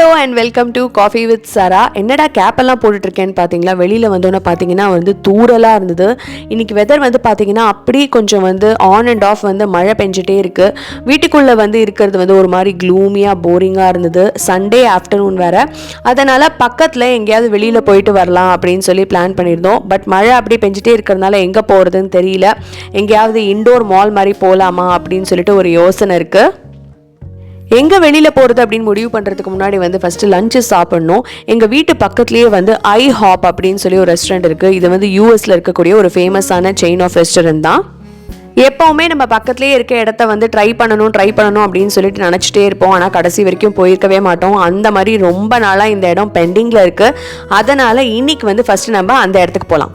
Hello and welcome to coffee with Sara என்னடா கேப் எல்லாம் போட்டுட்டு பார்த்தீங்களா வெளியில் வந்தோன்னே பார்த்தீங்கன்னா வந்து தூரலாக இருந்தது. இன்னைக்கு வெதர் வந்து பார்த்தீங்கன்னா அப்படி கொஞ்சம் வந்து ஆன் அண்ட் ஆஃப் வந்து மழை பெஞ்சிட்டே இருக்குது வீட்டுக்குள்ளே வந்து இருக்கிறது வந்து ஒரு மாதிரி க்ளூமியாக போரிங்காக இருந்தது. சண்டே ஆஃப்டர்நூன் வேறு. அதனால் பக்கத்தில் எங்கேயாவது வெளியில் போயிட்டு வரலாம் அப்படின்னு சொல்லி பிளான் பண்ணியிருந்தோம். பட் மழை அப்படி பெஞ்சிட்டே இருக்கிறதுனால எங்கே போகிறதுன்னு தெரியல. எங்கேயாவது இண்டோர் மால் மாதிரி போகலாமா அப்படின்னு சொல்லிட்டு ஒரு யோசனை இருக்குது எங்கே வெளியில் போகிறது அப்படின்னு முடிவு பண்ணுறதுக்கு முன்னாடி வந்து ஃபஸ்ட்டு லஞ்சு சாப்பிட்ணும். எங்கள் வீட்டு பக்கத்துலேயே வந்து ஐ ஹாப் அப்படின்னு சொல்லி ஒரு ரெஸ்டாரண்ட் இருக்குது இது வந்து யூஎஸில் இருக்கக்கூடிய ஒரு ஃபேமஸான செயின் ஆஃப் ரெஸ்டாரண்ட் தான். எப்போவுமே நம்ம பக்கத்துலேயே இருக்க இடத்த வந்து ட்ரை பண்ணணும் ட்ரை பண்ணணும் அப்படின்னு சொல்லிட்டு நினச்சிட்டே இருப்போம். ஆனால் கடைசி வரைக்கும் போயிருக்கவே மாட்டோம். அந்த மாதிரி ரொம்ப நாளாக இந்த இடம் பெண்டிங்கில் இருக்குது அதனால் இன்னைக்கு வந்து ஃபஸ்ட்டு நம்ம அந்த இடத்துக்கு போகலாம்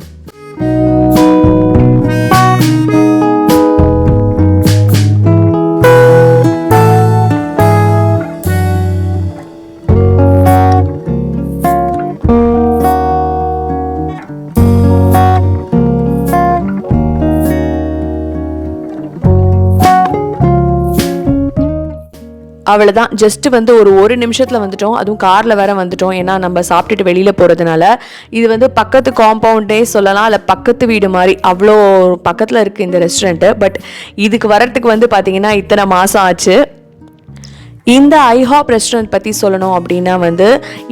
அவ்வளோதான் ஜஸ்ட் வந்து ஒரு ஒரு நிமிஷத்தில் வந்துட்டோம். அதுவும் காரில் வேற வந்துட்டோம். ஏன்னா நம்ம சாப்பிட்டுட்டு வெளியில் போகிறதுனால இது வந்து பக்கத்து காம்பவுண்டே சொல்லலாம். இல்லை பக்கத்து வீடு மாதிரி. அவ்வளோ பக்கத்தில் இருக்குது இந்த ரெஸ்டாரண்ட்டு பட் இதுக்கு வரத்துக்கு வந்து பார்த்தீங்கன்னா இத்தனை மாதம் ஆச்சு. இந்த ஐஹாப் ரெஸ்டாரண்ட் பற்றி சொல்லணும் அப்படின்னா வந்து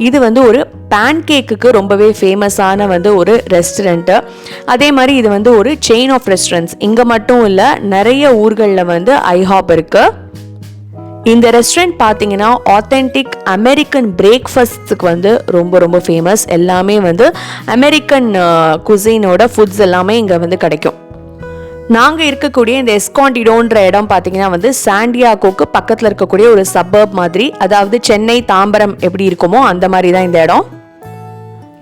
இது வந்து ஒரு பேன் கேக்குக்கு ரொம்பவே ஃபேமஸான வந்து ஒரு ரெஸ்டாரண்ட்டு அதே மாதிரி இது வந்து ஒரு செயின் ஆஃப் ரெஸ்டாரண்ட்ஸ் இங்கே மட்டும் இல்லை நிறைய ஊர்களில் வந்து ஐஹாப் இருக்குது இந்த ரெஸ்டாரண்ட் பார்த்தீங்கன்னா ஆத்தென்டிக் அமெரிக்கன் பிரேக்ஃபாஸ்ட்டுக்கு வந்து ரொம்ப ரொம்ப ஃபேமஸ் எல்லாமே வந்து அமெரிக்கன் குசைனோட ஃபுட்ஸ் எல்லாமே இங்கே வந்து கிடைக்கும். நாங்கள் இருக்கக்கூடிய இந்த எஸ்காண்டிடோன்ற இடம் பார்த்தீங்கன்னா வந்து சாண்டியாகோக்கு பக்கத்தில் இருக்கக்கூடிய ஒரு சபர்ப் மாதிரி அதாவது சென்னை தாம்பரம் எப்படி இருக்குமோ அந்த மாதிரி தான் இந்த இடம்.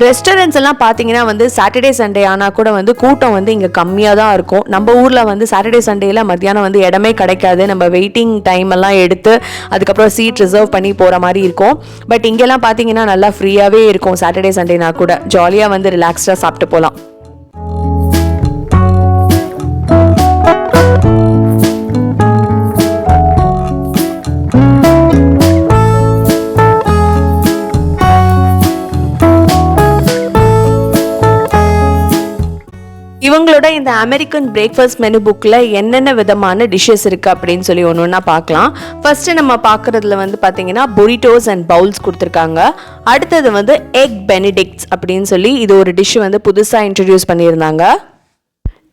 ரெஸ்டாரண்ட்ஸ் எல்லாம் பார்த்தீங்கன்னா வந்து சாட்டர்டே சண்டே ஆனால் கூட வந்து கூட்டம் வந்து இங்கே கம்மியாக தான் இருக்கும். நம்ம ஊரில் வந்து சாட்டர்டே சண்டேல மத்தியானம் வந்து இடமே கிடைக்காது. நம்ம வெயிட்டிங் டைம் எல்லாம் எடுத்து அதுக்கப்புறம் சீட் ரிசர்வ் பண்ணி போகிற மாதிரி இருக்கும். பட் இங்கெல்லாம் பார்த்தீங்கன்னா நல்லா ஃப்ரீயாகவே இருக்கும் சாட்டர்டே சண்டேனா கூட. ஜாலியாக வந்து ரிலாக்ஸ்டாக சாப்பிட்டு போகலாம் இவங்களோட இந்த அமெரிக்கன் பிரேக்ஃபாஸ்ட் மெனு புக்கில் என்னென்ன விதமான டிஷ்ஷஸ் இருக்குது அப்படின்னு சொல்லி ஒன்று ஒன்றா பார்க்கலாம். ஃபர்ஸ்ட்டு நம்ம பார்க்குறதுல வந்து பார்த்தீங்கன்னா பொரிட்டோஸ் அண்ட் பவுல்ஸ் கொடுத்துருக்காங்க. அடுத்தது வந்து எக் பெனிடிக்ட்ஸ் அப்படின்னு சொல்லி இது ஒரு டிஷ் வந்து புதுசாக இன்ட்ரடியூஸ் பண்ணியிருந்தாங்க.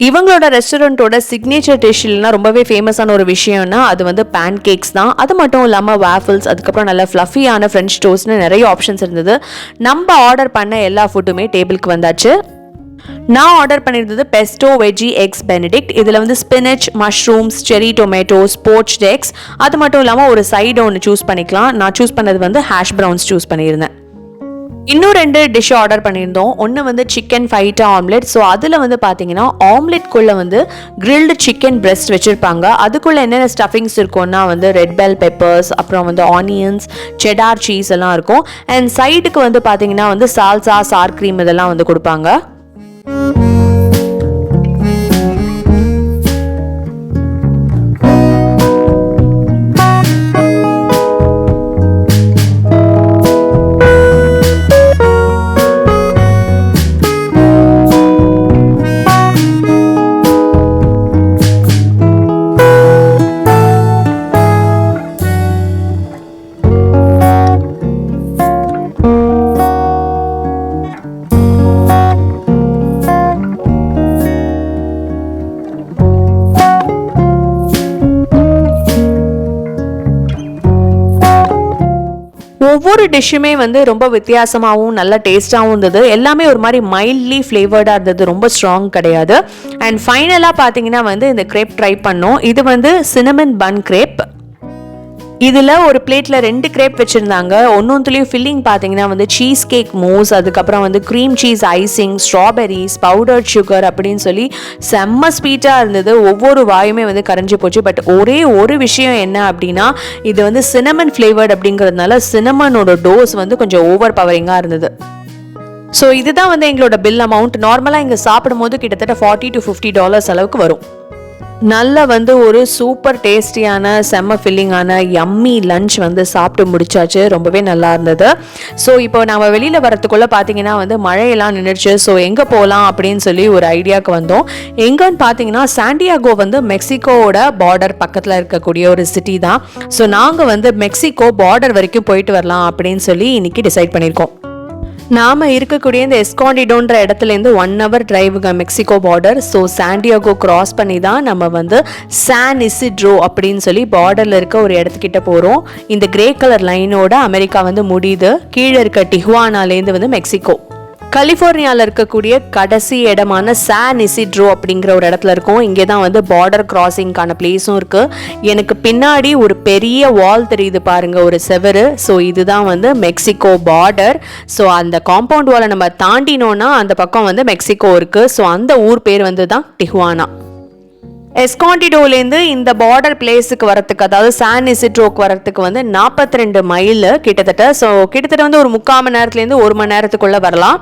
இவங்களோட ரெஸ்டாரண்ட்டோட சிக்னேச்சர் டிஷ் இல்லைனா ரொம்பவே ஃபேமஸான ஒரு விஷயம்னா அது வந்து பேன் கேக்ஸ் தான். அது மட்டும் இல்லாமல் வேஃபிள்ஸ் அதுக்கப்புறம் நல்ல ஃப்ளஃபியான ஃப்ரெஞ்ச் டோஸ்ட்னு நிறைய ஆப்ஷன்ஸ் இருந்தது. நம்ம ஆர்டர் பண்ண எல்லா ஃபுட்டுமே டேபிளுக்கு வந்தாச்சு. நான் ஆர்டர் பண்ணியிருந்தது பெஸ்டோ வெஜி எக்ஸ் பெனடிக்ட் இதில் வந்து spinach mushrooms cherry tomatoes poached eggs அது மட்டும் இல்லாமல் ஒரு சைடு ஒன்று சூஸ் பண்ணிக்கலாம். நான் சூஸ் பண்ணது வந்து ஹேஷ் ப்ரௌன்ஸ் சூஸ் பண்ணியிருந்தேன். இன்னும் ரெண்டு டிஷ் ஆர்டர் பண்ணியிருந்தோம். ஒன்று வந்து சிக்கன் ஃபைட்டா ஆம்லெட் ஸோ அதில் வந்து பார்த்தீங்கன்னா ஆம்லெட்குள்ளே வந்து கிரில்டு சிக்கன் பிரெஸ்ட் வச்சுருப்பாங்க. அதுக்குள்ளே என்னென்ன ஸ்டஃபிங்ஸ் இருக்கும்னா வந்து ரெட் பெல் பெப்பர்ஸ் அப்புறம் வந்து ஆனியன்ஸ் செடார் சீஸ் எல்லாம் இருக்கும். அண்ட் சைடுக்கு வந்து பார்த்தீங்கன்னா வந்து சால்சா சார் க்ரீம் இதெல்லாம் வந்து கொடுப்பாங்க. Thank you. ஒவ்வொரு டிஷ்ஷுமே வந்து ரொம்ப வித்தியாசமாகவும் நல்ல டேஸ்ட்டாகவும் இருந்தது. எல்லாமே ஒரு மாதிரி மைல்ட்லி ஃப்ளேவர்டாக இருந்தது. ரொம்ப ஸ்ட்ராங் கிடையாது. அண்ட் ஃபைனலாக பார்த்தீங்கன்னா வந்து இந்த கிரேப் ட்ரை பண்ணோம். இது வந்து சினமன் பன் கிரேப் இதில் ஒரு பிளேட்டில் ரெண்டு கிரேப் வச்சுருந்தாங்க. ஒன்னொன்றுலேயும் ஃபில்லிங் பார்த்தீங்கன்னா வந்து சீஸ் கேக் மூஸ் அதுக்கப்புறம் வந்து cream cheese icing strawberries powder sugar அப்படின்னு சொல்லி செம்ம ஸ்வீட்டாக இருந்தது. ஒவ்வொரு வாயுமே வந்து கரைஞ்சி போச்சு. பட் ஒரே ஒரு விஷயம் என்ன அப்படின்னா இது வந்து சினமன் ஃப்ளேவர்ட் அப்படிங்கிறதுனால சினமனோட டோஸ் வந்து கொஞ்சம் ஓவர் பவரிங்காக இருந்தது. ஸோ இதுதான் வந்து எங்களோட பில் அமௌண்ட் நார்மலாக இங்கே சாப்பிடும்போது கிட்டத்தட்ட ஃபார்ட்டி டு ஃபிஃப்டி டாலர்ஸ் அளவுக்கு வரும். நல்ல வந்து ஒரு சூப்பர் டேஸ்டியான செம்ம ஃபில்லிங்கான யம்மி லஞ்ச் வந்து சாப்பிட்டு முடிச்சாச்சு. ரொம்பவே நல்லா இருந்தது. ஸோ இப்போ நம்ம வெளியில் வரத்துக்குள்ளே பார்த்தீங்கன்னா வந்து மழையெல்லாம் நின்றுச்சு ஸோ எங்கே போகலாம் அப்படின்னு சொல்லி ஒரு ஐடியாவுக்கு வந்தோம். எங்கேன்னு பார்த்தீங்கன்னா சாண்டியாகோ வந்து மெக்சிகோவோட பார்டர் பக்கத்தில் இருக்கக்கூடிய ஒரு சிட்டி தான். ஸோ நாங்கள் வந்து மெக்சிகோ பார்டர் வரைக்கும் போயிட்டு வரலாம் அப்படின்னு சொல்லி இன்றைக்கி டிசைட் பண்ணியிருக்கோம். நாம் இருக்கக்கூடிய இந்த எஸ்காண்டிடோன்ற இடத்துலேருந்து one hour டிரைவுங்க Mexico border so San Diego cross பண்ணி தான் நம்ம வந்து சான் இசிட்ரோ அப்படின்னு சொல்லி பார்டரில் இருக்க ஒரு இடத்துக்கிட்ட போகிறோம் இந்த கிரே கலர் லைனோட அமெரிக்கா வந்து முடியுது. கீழே இருக்க டிஹுவானாலேருந்து வந்து மெக்சிகோ கலிஃபோர்னியாவில் இருக்கக்கூடிய கடைசி இடமான சான் இசிட்ரோ அப்படிங்கிற ஒரு இடத்துல இருக்கும். இங்கே தான் வந்து பார்டர் கிராசிங்கான பிளேஸும் இருக்குது எனக்கு பின்னாடி ஒரு பெரிய வால் தெரியுது பாருங்கள் ஒரு செவரு. ஸோ இதுதான் வந்து மெக்சிகோ பார்டர் ஸோ அந்த காம்பவுண்ட் வாலை நம்ம தாண்டினோன்னா அந்த பக்கம் வந்து மெக்சிகோ இருக்குது ஸோ அந்த ஊர் பேர் வந்து தான் டிஹுவானா எஸ்காண்டிடோலேருந்து இந்த பார்டர் பிளேஸுக்கு வரத்துக்கு அதாவது சான் இசிட்ரோக்கு வரத்துக்கு வந்து நாற்பத்தி ரெண்டு மைல் கிட்டத்தட்ட. ஸோ கிட்டத்தட்ட வந்து ஒரு முக்கால் மணி நேரத்துலேருந்து ஒரு மணி நேரத்துக்குள்ளே வரலாம்.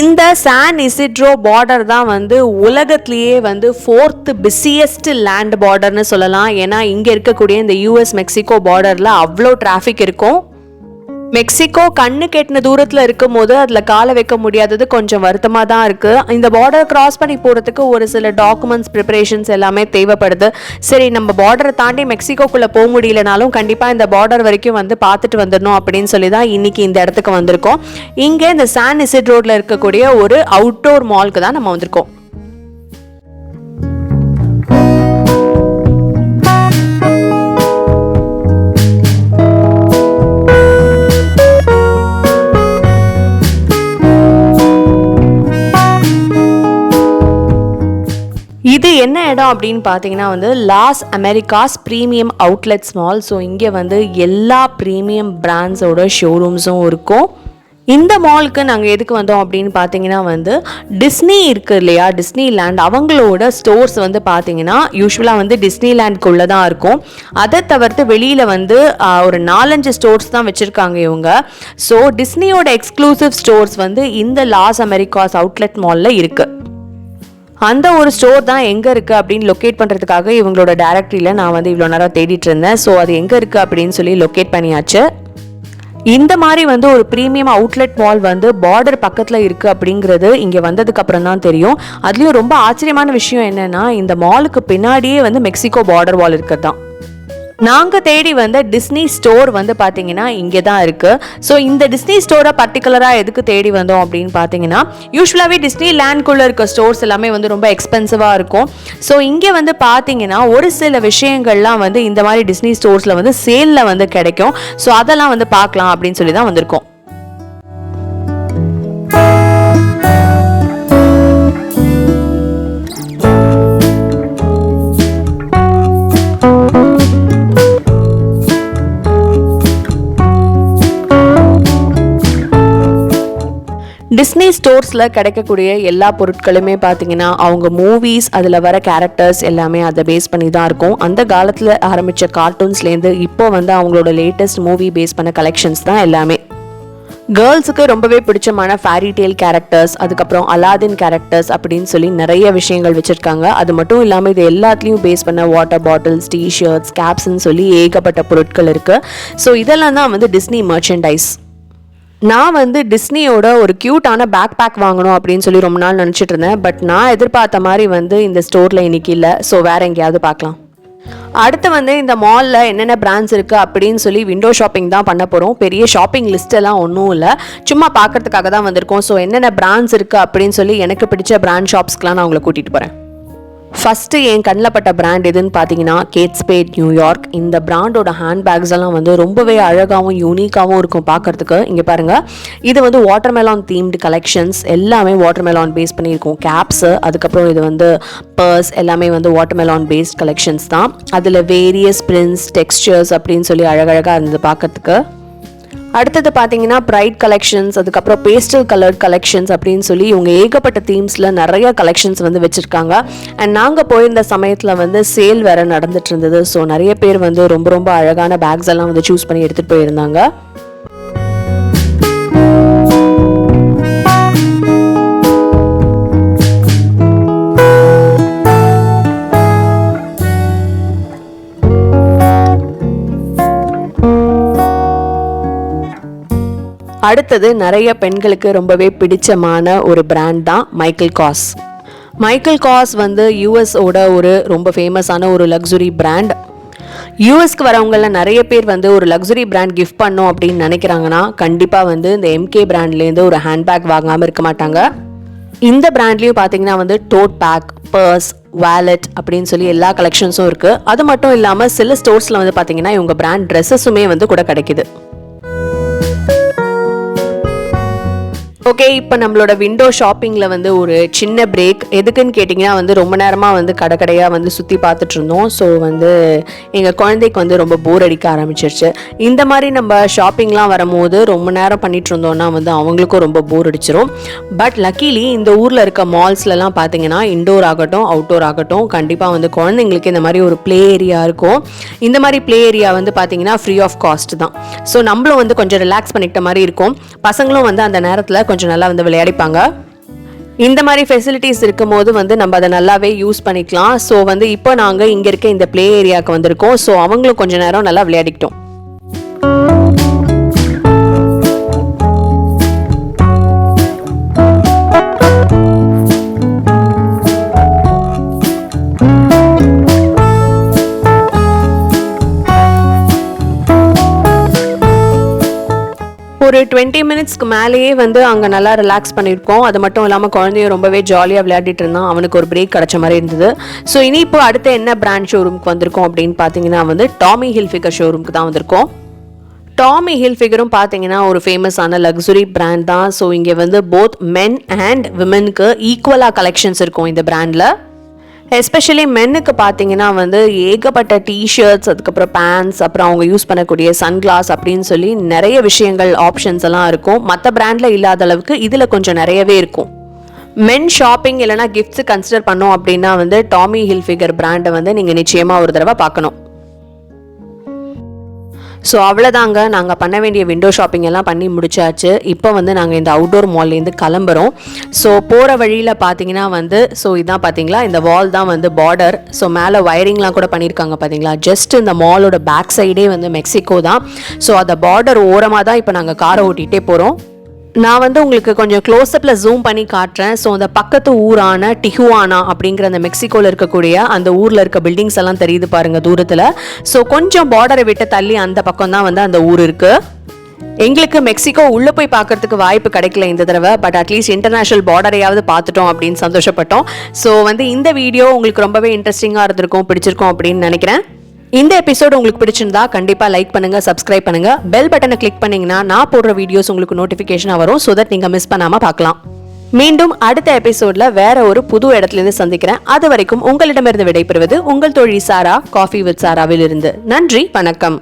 இந்த சான் இசிட்ரோ பார்டர் தான் வந்து உலகத்திலேயே வந்து ஃபோர்த் பிஸியஸ்ட் லேண்ட் பார்டர்னு சொல்லலாம். ஏன்னா இங்கே இருக்கக்கூடிய இந்த யூஎஸ் மெக்சிகோ பார்டரில் அவ்வளோ டிராஃபிக் இருக்கும். மெக்சிகோ கண்ணு கெட்டின தூரத்தில் இருக்கும் போது அதில் காலை வைக்க முடியாதது கொஞ்சம் வருத்தமாக தான் இருக்குது இந்த பார்டர் கிராஸ் பண்ணி போகிறதுக்கு ஒரு சில டாக்குமெண்ட்ஸ் ப்ரிப்பரேஷன்ஸ் எல்லாமே தேவைப்படுது. சரி நம்ம பார்டரை தாண்டி மெக்சிகோக்குள்ளே போக முடியலனாலும் கண்டிப்பாக இந்த பார்டர் வரைக்கும் வந்து பார்த்துட்டு வந்துடணும் அப்படின்னு சொல்லி தான் இன்னைக்கு இந்த இடத்துக்கு வந்திருக்கோம். இங்கே இந்த சான் இசிட் ரோட்டில் இருக்கக்கூடிய ஒரு அவுட்டோர் மால்க்கு தான் நம்ம வந்திருக்கோம். என்ன இடம் அப்படின்னு பார்த்தீங்கன்னா வந்து Las Americas premium outlets mall so இங்கே வந்து எல்லா ப்ரீமியம் பிராண்ட்ஸோட ஷோரூம்ஸும் இருக்கும். இந்த மாலுக்கு நாங்கள் எதுக்கு வந்தோம் அப்படின்னு பார்த்தீங்கன்னா வந்து டிஸ்னி இருக்குது இல்லையா? டிஸ்னி லேண்ட் அவங்களோட ஸ்டோர்ஸ் வந்து பார்த்தீங்கன்னா யூஸ்வலாக வந்து டிஸ்னி லேண்ட்குள்ளே தான் இருக்கும். அதை தவிர்த்து வெளியில் வந்து ஒரு நாலஞ்சு ஸ்டோர்ஸ் தான் வச்சுருக்காங்க இவங்க. ஸோ டிஸ்னியோட எக்ஸ்க்ளூசிவ் ஸ்டோர்ஸ் வந்து இந்த லாஸ் அமெரிக்காஸ் அவுட்லெட் மாலில் இருக்குது அந்த ஒரு ஸ்டோர் தான் எங்கே இருக்குது அப்படின்னு லொக்கேட் பண்ணுறதுக்காக இவங்களோட டேரக்டரியில் நான் வந்து இவ்வளோ நேரம் தேடிட்டு இருந்தேன். ஸோ அது எங்கே இருக்குது அப்படின்னு சொல்லி லொக்கேட் பண்ணியாச்சு. இந்த மாதிரி வந்து ஒரு ப்ரீமியம் அவுட்லெட் மால் வந்து பார்டர் பக்கத்தில் இருக்குது அப்படிங்கிறது இங்கே வந்ததுக்கு அப்புறம் தான் தெரியும். அதுலேயும் ரொம்ப ஆச்சரியமான விஷயம் என்னென்னா இந்த மாலுக்கு பின்னாடியே வந்து மெக்சிகோ பார்டர் வால் இருக்கிறது தான். நாங்கள் தேடி வந்த டிஸ்னி ஸ்டோர் வந்து பார்த்தீங்கன்னா இங்கே தான் இருக்குது ஸோ இந்த டிஸ்னி ஸ்டோரை பர்டிகுலராக எதுக்கு தேடி வந்தோம் அப்படின்னு பார்த்தீங்கன்னா யூஸ்வலாகவே டிஸ்னி லேண்ட்குள்ளே இருக்க ஸ்டோர்ஸ் எல்லாமே வந்து ரொம்ப எக்ஸ்பென்சிவாக இருக்கும். ஸோ இங்கே வந்து பார்த்தீங்கன்னா ஒரு சில விஷயங்கள்லாம் வந்து இந்த மாதிரி டிஸ்னி ஸ்டோர்ஸில் வந்து சேலில் வந்து கிடைக்கும். ஸோ அதெல்லாம் வந்து பார்க்கலாம் அப்படின்னு சொல்லி தான் வந்திருக்கோம். டிஸ்னி ஸ்டோர்ஸில் கிடைக்கக்கூடிய எல்லா பொருட்களுமே பார்த்தீங்கன்னா அவங்க மூவிஸ் அதில் வர கேரக்டர்ஸ் எல்லாமே அதை பேஸ் பண்ணி தான் இருக்கும். அந்த காலத்தில் ஆரம்பித்த கார்ட்டூன்ஸ்லேருந்து இப்போ வந்து அவங்களோட லேட்டஸ்ட் மூவி பேஸ் பண்ண கலெக்ஷன்ஸ் தான் எல்லாமே. கேர்ள்ஸுக்கு ரொம்பவே பிடிச்சமான ஃபேரி டேல் கேரக்டர்ஸ் அதுக்கப்புறம் அலாதின் கேரக்டர்ஸ் அப்படின்னு சொல்லி நிறைய விஷயங்கள் வச்சுருக்காங்க. அது மட்டும் இல்லாமல் இது எல்லாத்துலேயும் பேஸ் பண்ண வாட்டர் பாட்டில்ஸ் டிஷர்ட்ஸ் கேப்ஸ்ன்னு சொல்லி ஏகப்பட்ட பொருட்கள் இருக்குது ஸோ இதெல்லாம் தான் வந்து டிஸ்னி மர்ச்சன்டைஸ் நான் வந்து டிஸ்னியோட ஒரு க்யூட்டான பேக் பேக் வாங்கணும் அப்படின்னு சொல்லி ரொம்ப நாள் நினச்சிட்டு இருந்தேன். பட் நான் எதிர்பார்த்த மாதிரி வந்து இந்த ஸ்டோரில் இன்னைக்கு இல்லை. ஸோ வேறு எங்கேயாவது பார்க்கலாம். அடுத்து வந்து இந்த மாலில் என்னென்ன பிராண்ட்ஸ் இருக்குது அப்படின்னு சொல்லி விண்டோ ஷாப்பிங் தான் பண்ண போகிறோம் பெரிய ஷாப்பிங் லிஸ்ட்டெல்லாம் ஒன்றும் இல்லை. சும்மா பார்க்கறதுக்காக தான் வந்திருக்கோம். ஸோ என்னென்ன பிராண்ட்ஸ் இருக்குது அப்படின்னு சொல்லி எனக்கு பிடிச்ச பிராண்ட் ஷாப்ஸ்க்கெலாம் நான் உங்களை கூட்டிகிட்டு போகிறேன் ஃபஸ்ட்டு என் கண்ணில் பட்ட பிராண்ட் எதுன்னு பார்த்தீங்கன்னா கேட்ஸ்பேட் நியூயார்க் இந்த பிராண்டோட ஹேண்ட்பேக்ஸ் எல்லாம் வந்து ரொம்பவே அழகாகவும் யூனிக்காகவும் இருக்கும் பார்க்கறதுக்கு. இங்கே பாருங்கள் இது வந்து வாட்டர்மெலான் தீம்டு கலெக்ஷன்ஸ் எல்லாமே வாட்டர்மெலான் பேஸ் பண்ணியிருக்கும். கேப்ஸு அதுக்கப்புறம் இது வந்து பர்ஸ் எல்லாமே வந்து வாட்டர்மெலான் பேஸ்ட் கலெக்ஷன்ஸ் தான். அதில் வேரியஸ் பிரிண்ட்ஸ் டெக்ஸ்டர்ஸ் அப்படின்னு சொல்லி அழகழகாக இருந்தது பார்க்குறதுக்கு. அடுத்தது பார்த்தீங்கன்னா பிரைட் கலெக்ஷன்ஸ் அதுக்கப்புறம் பேஸ்டல் கலர்ட் கலெக்ஷன்ஸ் அப்படின்னு சொல்லி இவங்க ஏகப்பட்ட தீம்ஸில் நிறைய கலெக்ஷன்ஸ் வந்து வச்சுருக்காங்க. அண்ட் நாங்கள் போயிருந்த சமயத்தில் வந்து சேல் வேறு நடந்துட்டு இருந்தது. ஸோ நிறைய பேர் வந்து ரொம்ப ரொம்ப அழகான பேக்ஸ் எல்லாம் வந்து சூஸ் பண்ணி எடுத்துகிட்டு போயிருந்தாங்க. அடுத்தது நிறைய பெண்களுக்கு ரொம்பவே பிடிச்சமான ஒரு பிராண்ட் தான் மைக்கேல் காஸ் மைக்கேல் காஸ் வந்து யூஎஸோட ஒரு ரொம்ப ஃபேமஸான ஒரு லக்ஸுரி பிராண்ட் யூஎஸ்க்கு வரவங்கள நிறைய பேர் வந்து ஒரு லக்ஸுரி பிராண்ட் கிஃப்ட் பண்ணோம் அப்படின்னு நினைக்கிறாங்கன்னா கண்டிப்பாக வந்து இந்த எம்கே பிராண்ட்லேருந்து ஒரு ஹேண்ட்பேக் வாங்காமல் இருக்க மாட்டாங்க. இந்த பிராண்ட்லேயும் பார்த்தீங்கன்னா வந்து டோட் பேக் பர்ஸ் வேலெட் அப்படின்னு சொல்லி எல்லா கலெக்ஷன்ஸும் இருக்குது அது மட்டும் இல்லாமல் சில ஸ்டோர்ஸில் வந்து பார்த்தீங்கன்னா இவங்க பிராண்ட் ட்ரெஸ்ஸஸுமே வந்து கூட கிடைக்குது. ஓகே இப்போ நம்மளோட விண்டோ ஷாப்பிங்கில் வந்து ஒரு சின்ன பிரேக் எதுக்குன்னு கேட்டிங்கன்னா வந்து ரொம்ப நேரமாக வந்து கடை கடையாக வந்து சுற்றி பார்த்துட்டு இருந்தோம். ஸோ வந்து எங்கள் குழந்தைக்கு வந்து ரொம்ப போர் அடிக்க ஆரம்பிச்சிருச்சு. இந்த மாதிரி நம்ம ஷாப்பிங்லாம் வரும்போது ரொம்ப நேரம் பண்ணிட்டு இருந்தோம்னா வந்து அவங்களுக்கும் ரொம்ப போர் அடிச்சிரும். பட் லக்கிலி இந்த ஊரில் இருக்க மால்ஸ்லலாம் பார்த்தீங்கன்னா இண்டோர் ஆகட்டும் அவுட்டோர் ஆகட்டும் கண்டிப்பாக வந்து குழந்தைங்களுக்கு இந்த மாதிரி ஒரு ப்ளே ஏரியா இருக்கும். இந்த மாதிரி ப்ளே ஏரியா வந்து பார்த்தீங்கன்னா ஃப்ரீ ஆஃப் காஸ்ட் தான். ஸோ நம்மளும் வந்து கொஞ்சம் ரிலாக்ஸ் பண்ணிக்கிட்ட மாதிரி இருக்கும். பசங்களும் வந்து அந்த நேரத்தில் கொஞ்சம் நல்லா வந்து விளையாடிப்பாங்க. இந்த மாதிரி ஃபெசிலிட்டிஸ் இருக்கும்போது வந்து நம்ம அதை நல்லாவே யூஸ் பண்ணிக்கலாம். ஸோ வந்து இப்போ நாங்கள் இங்கே இருக்க இந்த ப்ளே ஏரியாவுக்கு வந்திருக்கோம். ஸோ அவங்களும் கொஞ்ச நேரம் நல்லா விளையாடிக்கிட்டோம். ஒரு டுவெண்ட்டி மினிட்ஸ்க்கு மேலேயே வந்து அங்கே நல்லா ரிலாக்ஸ் பண்ணியிருக்கோம். அது மட்டும் இல்லாமல் குழந்தையும் ரொம்பவே ஜாலியாக விளையாடிட்டு இருந்தான். அவனுக்கு ஒரு பிரேக் கிடச்ச மாதிரி இருந்தது. ஸோ இனி இப்போ அடுத்து என்ன பிராண்ட் ஷோரூம்க்கு வந்திருக்கோம் அப்படின்னு பார்த்தீங்கன்னா வந்து டாமி ஹில்ஃபிகர் ஷோரூமுக்கு தான் வந்திருக்கோம். டாமி ஹில் ஃபிகரும் பார்த்தீங்கன்னா ஒரு ஃபேமஸான லக்ஸுரி பிராண்ட் தான். ஸோ இங்கே வந்து போத் மென் அண்ட் விமனுக்கு ஈக்குவலாக கலெக்ஷன்ஸ் இருக்கும் இந்த பிராண்டில் எஸ்பெஷலி மென்னுக்கு பார்த்தீங்கன்னா வந்து ஏகப்பட்ட டிஷர்ட்ஸ் அதுக்கப்புறம் பேண்ட்ஸ் அப்புறம் அவங்க யூஸ் பண்ணக்கூடிய சன்கிளாஸ் அப்படின்னு சொல்லி நிறைய விஷயங்கள் ஆப்ஷன்ஸ் எல்லாம் இருக்கும். மற்ற பிராண்டில் இல்லாத அளவுக்கு இதில் கொஞ்சம் நிறையவே இருக்கும். மென் ஷாப்பிங் இல்லைனா கிஃப்ட்ஸ் கன்சிடர் பண்ணோம் அப்படின்னா வந்து டாமி ஹில் ஃபிகர் பிராண்டை வந்து நீங்கள் நிச்சயமாக ஒரு தடவை பார்க்கணும். ஸோ அவ்வளோதாங்க நாங்கள் பண்ண வேண்டிய விண்டோ ஷாப்பிங் எல்லாம் பண்ணி முடிச்சாச்சு. இப்போ வந்து நாங்கள் இந்த அவுட்டோர் மால்லேருந்து கிளம்புறோம். ஸோ போகிற வழியில் பார்த்தீங்கன்னா வந்து ஸோ இதான் பார்த்தீங்களா இந்த வால் தான் வந்து பார்டர் ஸோ மேலே வயரிங்லாம் கூட பண்ணியிருக்காங்க பார்த்தீங்களா ஜஸ்ட் இந்த மாலோட பேக் சைடே வந்து மெக்சிகோ தான். ஸோ அந்த பார்டர் ஓரமாக தான் இப்போ நாங்கள் காரை ஓட்டிகிட்டே போகிறோம் நான் வந்து உங்களுக்கு கொஞ்சம் க்ளோஸ்அப்பில் ஜூம் பண்ணி காட்டுறேன். ஸோ அந்த பக்கத்து ஊரான டிஹுவானா அப்படிங்கிற அந்த மெக்சிகோவில் இருக்கக்கூடிய அந்த ஊரில் இருக்க பில்டிங்ஸ் எல்லாம் தெரியுது பாருங்கள் தூரத்தில். ஸோ கொஞ்சம் பார்டரை விட்டு தள்ளி அந்த பக்கம் தான் வந்து அந்த ஊர் இருக்குது எங்களுக்கு மெக்சிகோ உள்ளே போய் பார்க்கறதுக்கு வாய்ப்பு கிடைக்கல இந்த தடவை. பட் அட்லீஸ்ட் இன்டர்நேஷனல் பார்டரையாவது பார்த்துட்டோம் அப்படின்னு சந்தோஷப்பட்டோம். ஸோ வந்து இந்த வீடியோ உங்களுக்கு ரொம்பவே இன்ட்ரெஸ்டிங்காக இருந்திருக்கும் பிடிச்சிருக்கும் அப்படின்னு நினைக்கிறேன். இந்த எபிசோடு உங்களுக்கு பிடிச்சிருந்தா கண்டிப்பாக லைக் பண்ணுங்க சப்ஸ்கிரைப் பண்ணுங்க. பெல் பட்டனை கிளிக் பண்ணீங்கன்னா நான் போடுற வீடியோஸ் உங்களுக்கு நோட்டிஃபிகேஷனாக வரும். ஸோ தட் நீங்கள் மிஸ் பண்ணாமல் பார்க்கலாம். மீண்டும் அடுத்த எபிசோட்ல வேற ஒரு புது இடத்துல இருந்து சந்திக்கிறேன். அது வரைக்கும் உங்களிடமிருந்து விடைபெறுவது உங்கள் தொழில் சாரா காஃபி வித் சாராவில் இருந்து நன்றி வணக்கம்.